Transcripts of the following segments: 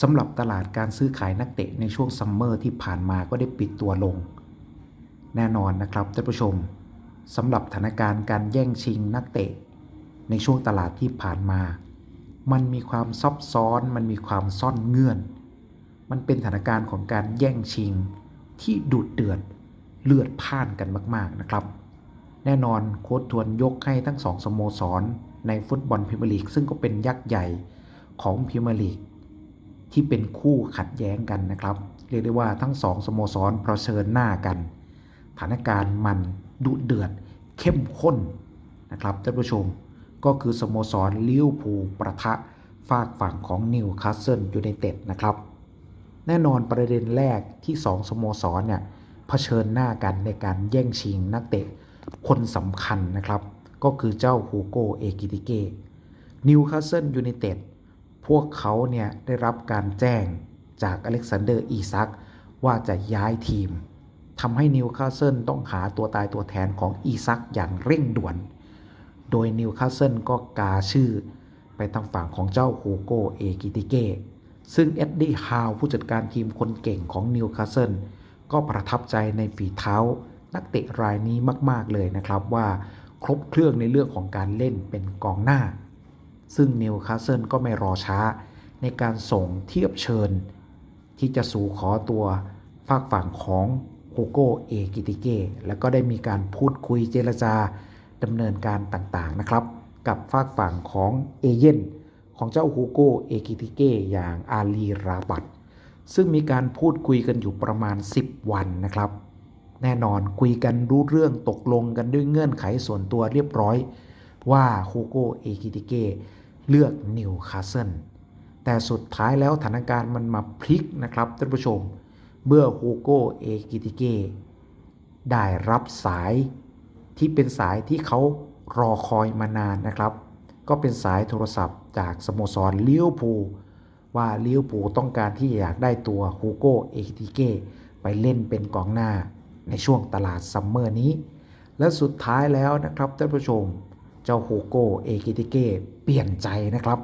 สำหรับตลาดการซื้อขายนักเตะในช่วงซัมเมอร์ที่ผ่านมาก็ได้ปิดตัวลง แน่นอนนะครับท่านผู้ชมสำหรับสถานการณ์การแย่งชิงนักเตะ ในช่วงตลาดที่ผ่านมา มันมีความซับซ้อน มันมีความซ่อนเงื่อน มันเป็นสถานการณ์ของการแย่งชิงที่ดุเดือดเลือดพ่านกันมาก ๆนะครับ แน่นอนโค้ชทวนยกให้ทั้งสองสโมสรในฟุตบอลพรีเมียร์ลีกซึ่งก็เป็นยักษ์ใหญ่ของพรีเมียร์ลีก ที่เป็นคู่ขัดแย้งกันนะครับ เรียกได้ว่าทั้งสองสโมสรเผชิญหน้ากันสถานการณ์มันดุเดือดเข้มข้นนะครับท่านผู้ชมก็คือสโมสรลิเวอร์พูลประทะฝากฝั่งของนิวคาสเซิลยูไนเต็ดนะครับ แน่นอนประเด็นแรกที่สองสโมสรเนี่ยเผชิญหน้ากันในการแย่งชิงนักเตะคนสำคัญนะครับ ก็คือเจ้าฮูโกเอกิติเกนิวคาสเซิลยูไนเต็ด พวกเขาเนี่ยได้รับการแจ้งจากอเล็กซานเดอร์อีซักว่าจะย้ายทีมทำให้นิวคาสเซิลต้องหาตัวตายตัวแทนของอีซักอย่างเร่งด่วน โดยนิวคาสเซิลก็กาชื่อไปทางฝั่งของเจ้าฮูโกเอกิติเกซึ่งเอ็ดดี้ฮาวผู้จัดการทีมคนเก่งของนิวคาสเซิลก็ประทับใจในฝีเท้า นักเตะรายนี้มาก ๆ เลยนะครับว่าครบเครื่องในเรื่องของการเล่นเป็นกองหน้า ซึ่งนิวคาสเซิลก็ไม่รอช้า ในการส่งเทียบเชิญ ที่จะสู่ขอตัวฝากฝั่งของฮูโกเอกิติเกแล้วก็ได้มีการพูดคุยเจรจาดำเนินการต่างๆนะครับ กับฝากฝั่งของเอเย่นของเจ้าฮูโกเอกิติเกอย่างอาลีราบัตซึ่งมีการพูดคุยกันอยู่ประมาณ 10 วันนะครับ แน่นอนคุยกันรู้เรื่องตกลงกันด้วยเงื่อนไขส่วนตัวเรียบร้อย ว่าฮูโกเอกิติเก เลือกนิวคาสเซิลแต่สุดท้ายแล้วสถานการณ์มันมาพลิกนะครับท่านผู้ชม เมื่อฮูโกเอกิติเกได้รับสายที่เป็นสายที่เขารอคอยมานานนะครับ ก็เป็นสายโทรศัพท์จากสโมสรลิเวอร์พูว่าเลิเวอร์พูต้องการที่อยากได้ตัวฮูโกเอกิติเกไปเล่นเป็นกองหน้าในช่วงตลาดซัมเมอร์นี้ และสุดท้ายแล้วนะครับท่านผู้ชม จ้าฮูโกเอกิติเกเปลี่ยนใจนะครับ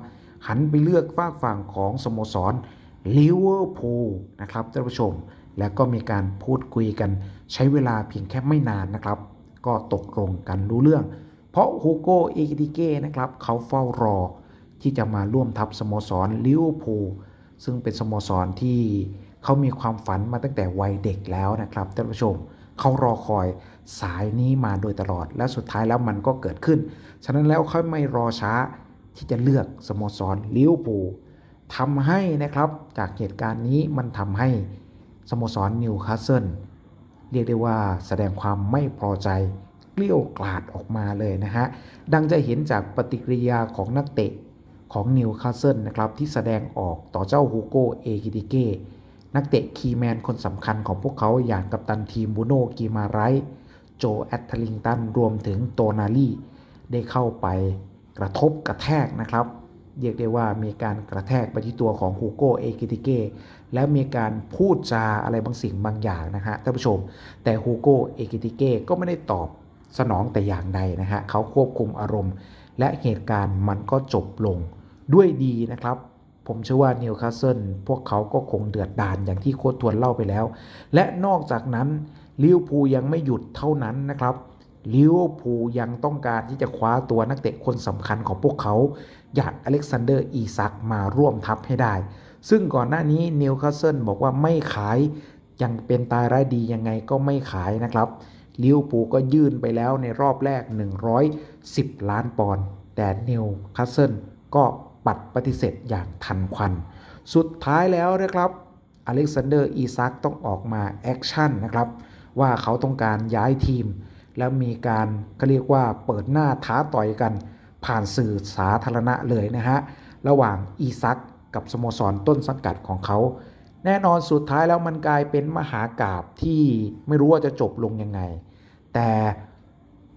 หันไปเลือกฝากฝั่งของสโมสรลิเวอร์พูลนะครับท่านผู้ชม แล้วก็มีการพูดคุยกันใช้เวลาเพียงแค่ไม่นานนะครับ ก็ตกลงกันรู้เรื่อง เพราะฮูโกเอกิติเกนะครับเขาเฝ้ารอที่จะมาร่วมทัพสโมสรลิเวอร์พูลซึ่งเป็นสโมสรที่เขามีความฝันมาตั้งแต่วัยเด็กแล้วนะครับท่านผู้ชม เขารอคอยสายนี้มาโดยตลอด และสุดท้ายแล้วมันก็เกิดขึ้น ฉะนั้นแล้วเขาไม่รอช้าที่จะเลือกสโมสรลิเวอร์พูลทำให้นะครับจากเหตุการณ์นี้มันทำให้สโมสรนิวคาสเซิลเรียกได้ว่าแสดงความไม่พอใจเกลี้ยวกล่อดออกมาเลยนะฮะ ดังจะเห็นจากปฏิกิริยาของนักเตะของนิวคาสเซิลนะครับที่แสดงออกต่อเจ้าฮูโกเอกิติเก นักเตะคีแมนคนสำคัญของพวกเขาอย่างกัปตันทีมบูโนกีมาไรโจแอตเทลิงตันรวมถึงโตนาลีได้เข้าไปกระทบกระแทกนะครับเรียกได้ว่ามีการกระแทกไปที่ตัวของฮูโกเอกิติเก้แล้วมีการพูดจาอะไรบางสิ่งบางอย่างนะฮะท่านผู้ชม แต่ฮูโกเอกิติเก้ก็ไม่ได้ตอบสนองแต่อย่างใดนะฮะเขาควบคุมอารมณ์ และเหตุการณ์มันก็จบลงด้วยดีนะครับ ผมเชื่อว่านิวคาสเซิลพวกเขาก็คงเดือดดาลอย่างที่โค้ชทวนเล่าไปแล้ว และนอกจากนั้นลิวพูยังไม่หยุดเท่านั้นนะครับลิวพูยังต้องการที่จะคว้าตัวนักเตะคนสำคัญของพวกเขา อย่างอเล็กซานเดอร์อีซักมาร่วมทัพให้ได้ ซึ่งก่อนหน้านี้นิวคาสเซิลบอกว่าไม่ขายยังเป็นตายร้ายดียังไงก็ไม่ขายนะครับลิวพูก็ยื่นไปแล้วในรอบแรก 110 ล้านปอนด์แต่นิวคาสเซิลก็ ปัดปฏิเสธอย่างทันควัน สุดท้ายแล้วนะครับอเล็กซานเดอร์อีซักต้องออกมาแอคชั่นนะครับ ว่าเขาต้องการย้ายทีม แล้วมีการก็เรียกว่าเปิดหน้าท้าต่อยกัน ผ่านสื่อสาธารณะเลยนะฮะ ระหว่างอีซักกับสโมสรต้นสังกัดของเขา แน่นอนสุดท้ายแล้วมันกลายเป็นมหากาบที่ไม่รู้ว่าจะจบลงยังไง แต่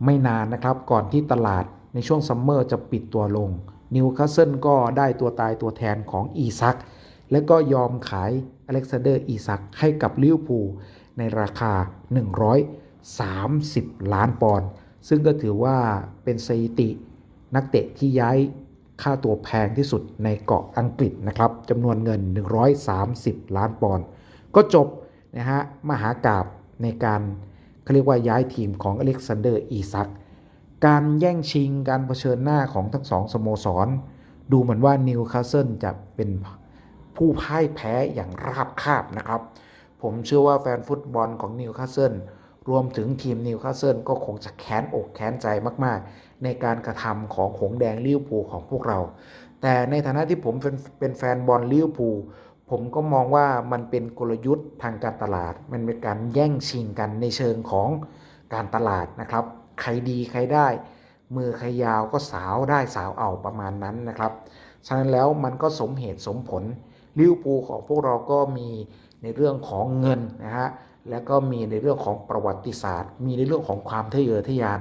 ไม่นานนะครับก่อนที่ตลาดในช่วงซัมเมอร์จะปิดตัวลง นิวคาสเซิลก็ได้ตัวตายตัวแทนของอีซัก และก็ยอมขายอเล็กซานเดอร์อีซักให้กับลิเวอร์พูลในราคา 130 ล้านปอนด์ซึ่งก็ถือว่าเป็นสถิตินักเตะที่ย้ายค่าตัวแพงที่สุดในเกาะอังกฤษนะครับจำนวนเงิน 130 ล้านปอนด์ก็จบนะฮะมหากราบในการเขาเรียกว่าย้ายทีมของอเล็กซานเดอร์อีซัก การแย่งชิงการเผชิญหน้าของทั้งสองสโมสร ดูเหมือนว่านิวคาสเซิลจะเป็นผู้พ่ายแพ้อย่างราบคาบนะครับ ผมเชื่อว่าแฟนฟุตบอลของนิวคาสเซิลรวมถึงทีมนิวคาสเซิลก็คงจะแค้นอกแค้นใจมาก ๆ ในการกระทำของหงแดงลิเวอร์พูลของพวกเรา แต่ในฐานะที่ผมเป็นเป็นแฟนบอลลิเวอร์พูลผมก็มองว่ามันเป็นกลยุทธ์ทางการตลาด มันเป็นการแย่งชิงกันในเชิงของ การตลาดนะครับ ใครดีใครได้ มือใครยาวก็สาวได้สาวเอาประมาณนั้นนะครับ ฉะนั้นแล้วมันก็สมเหตุสมผลลิวอร์พูของพวกเราก็มีในเรื่องของเงินนะฮะ แล้วก็มีในเรื่องของประวัติศาสตร์ มีในเรื่องของความทะเยอทะยาน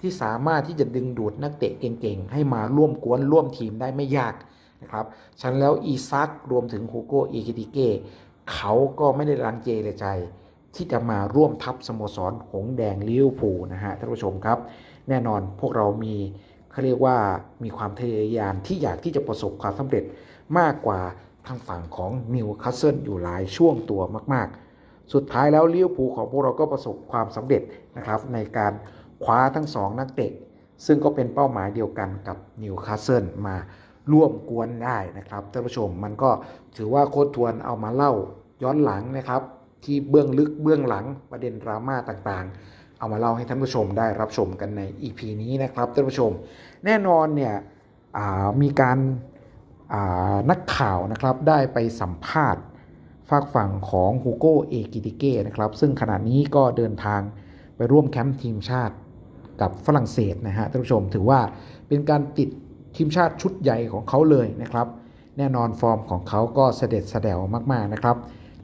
ที่สามารถที่จะดึงดูดนักเตะเก่งๆ ให้มาร่วมกวนร่วมทีมได้ไม่ยากนะครับ ฉะนั้นแล้วอีซักรวมถึงฮูโกอีคิติเก้เขาก็ไม่ได้รังเจเลยใจ ที่จะมาร่วมทัพสโมสรหงแดงลิเวอร์พูลนะฮะท่านผู้ชมครับ แน่นอนพวกเรามีเขาเรียกว่ามีความทะเยอทะยานที่อยากที่จะประสบความสำเร็จมากกว่าทางฝั่งของนิวคาสเซิลอยู่หลายช่วงตัวมาก ๆ สุดท้ายแล้วลิเวอร์พูลของพวกเราก็ประสบความสำเร็จนะครับในการคว้าทั้งสองนักเตะซึ่งก็เป็นเป้าหมายเดียวกันกับนิวคาสเซิลมาร่วมกวนได้นะครับท่านผู้ชมมันก็ถือว่าโค้ดทวนเอามาเล่าย้อนหลังนะครับ ที่เบื้องลึกเบื้องหลังประเด็นดราม่าต่างๆ เอามาเล่าให้ท่านผู้ชมได้รับชมกันใน EP นี้นะครับท่านผู้ชม แน่นอนเนี่ยมีการานักข่าวนะครับได้ไปสัมภาษณ์ฝากฝั่งของฮูโกเอกิติเก้นะครับซึ่งขณะนี้ก็เดินทางไปร่วมแคมป์ทีมชาติกับฝรั่งเศสนะฮะท่านผู้ชมถือว่าเป็นการติดทีมชาติชุดใหญ่ของเขาเลยนะครับ แน่นอนฟอร์มของเขาก็เสด็จเสดวมากๆนะครับ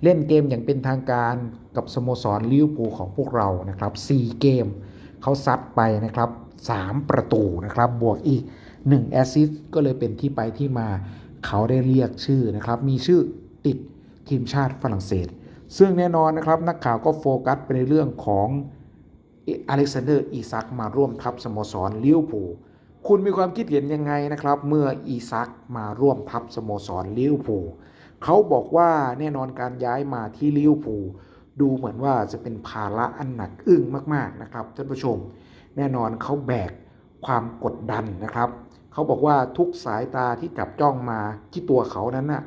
เล่นเกมอย่างเป็นทางการกับสโมสรลิเวอร์พูลของพวกเรานะครับ 4 เกมเขาซัดไปนะครับ 3 ประตูนะครับ บวกอีก 1 แอสซิสต์ก็เลยเป็นที่ไปที่มาเขาได้เรียกชื่อนะครับ มีชื่อติดทีมชาติฝรั่งเศส ซึ่งแน่นอนนะครับนักข่าวก็โฟกัสไปในเรื่องของอเล็กซานเดอร์อีซักมาร่วมทัพสโมสรลิเวอร์พูลคุณมีความคิดเห็นยังไงนะครับ เมื่ออีซักมาร่วมทัพสโมสรลิเวอร์พูล เขาบอกว่าแน่นอนการย้ายมาที่ลิเวอร์พูลดูเหมือนว่าจะเป็นภาระอันหนักอึ้งมากๆนะครับท่านผู้ชม แน่นอนเขาแบกความกดดันนะครับ เขาบอกว่าทุกสายตาที่จับจ้องมาที่ตัวเขานั้นน่ะ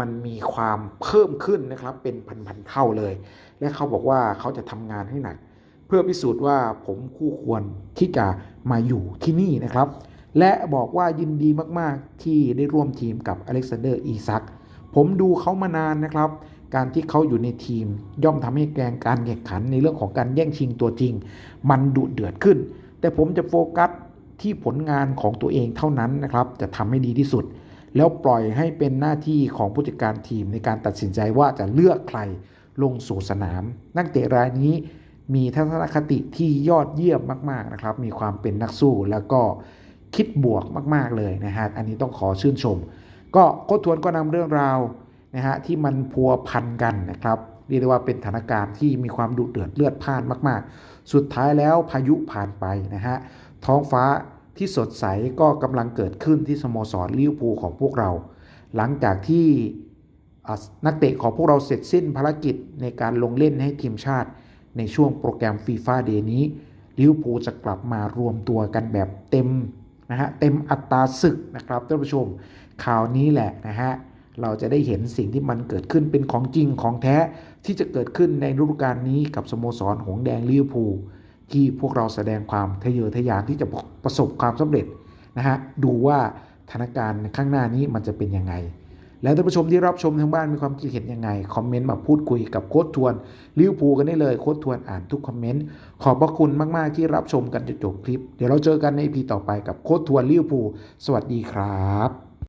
มันมีความเพิ่มขึ้นนะครับเป็นพันๆเท่าเลย และเขาบอกว่าเขาจะทำงานให้หนัก เพื่อพิสูจน์ว่าผมคู่ควรที่จะมาอยู่ที่นี่นะครับ และบอกว่ายินดีมากๆที่ได้ร่วมทีมกับอเล็กซานเดอร์อีซัก ผมดูเขามานานนะครับ การที่เขาอยู่ในทีม ย่อมทำให้แกงการแข่งขันในเรื่องของการแย่งชิงตัวจริง มันดุเดือดขึ้น แต่ผมจะโฟกัสที่ผลงานของตัวเองเท่านั้นนะครับ จะทำให้ดีที่สุด แล้วปล่อยให้เป็นหน้าที่ของผู้จัดการทีมในการตัดสินใจว่าจะเลือกใครลงสู่สนาม นักเตะรายนี้มีทัศนคติที่ยอดเยี่ยมมาก ๆ นะครับ มีความเป็นนักสู้แล้วก็คิดบวกมาก ๆ เลยนะฮะ อันนี้ต้องขอชื่นชม ก็โคทวนก็นำเรื่องราวนะฮะที่มันพัวพันกันนะครับเรียกได้ว่าเป็นสถานการณ์ที่มีความดุเดือดเลือดพ่านมาก ๆ สุดท้ายแล้วพายุผ่านไปนะฮะท้องฟ้าที่สดใสก็กำลังเกิดขึ้นที่สโมสรลิเวอร์พูลของพวกเรา หลังจากที่นักเตะของพวกเราเสร็จสิ้นภารกิจในการลงเล่นให้ทีมชาติ ในช่วงโปรแกรมฟีฟ่าเดย์นี้ลิเวอร์พูลจะกลับมารวมตัวกันแบบเต็ม นะฮะเต็มอัตราศึกนะครับท่านผู้ชมข่าวนี้แหละนะฮะเราจะได้เห็นสิ่งที่มันเกิดขึ้นเป็นของจริงของแท้ที่จะเกิดขึ้นในฤดูกาลนี้กับสโมสรหงส์แดงลิเวอร์พูลที่พวกเราแสดงความทะเยอทะยานที่จะประสบความสำเร็จนะฮะดูว่าสถานการณ์ข้างหน้านี้มันจะเป็นยังไง แล้วท่านผู้ชมที่รับชมทางบ้านมีความคิดเห็นยังไง คอมเมนต์มาพูดคุยกับโค้ดทวนลิวพูกันได้เลยโค้ดทวนอ่านทุกคอมเมนต์ขอบพระคุณมากๆที่รับชมกันจนจบคลิป เดี๋ยวเราเจอกันในพีต่อไปกับโค้ดทวนลิวพูสวัสดีครับ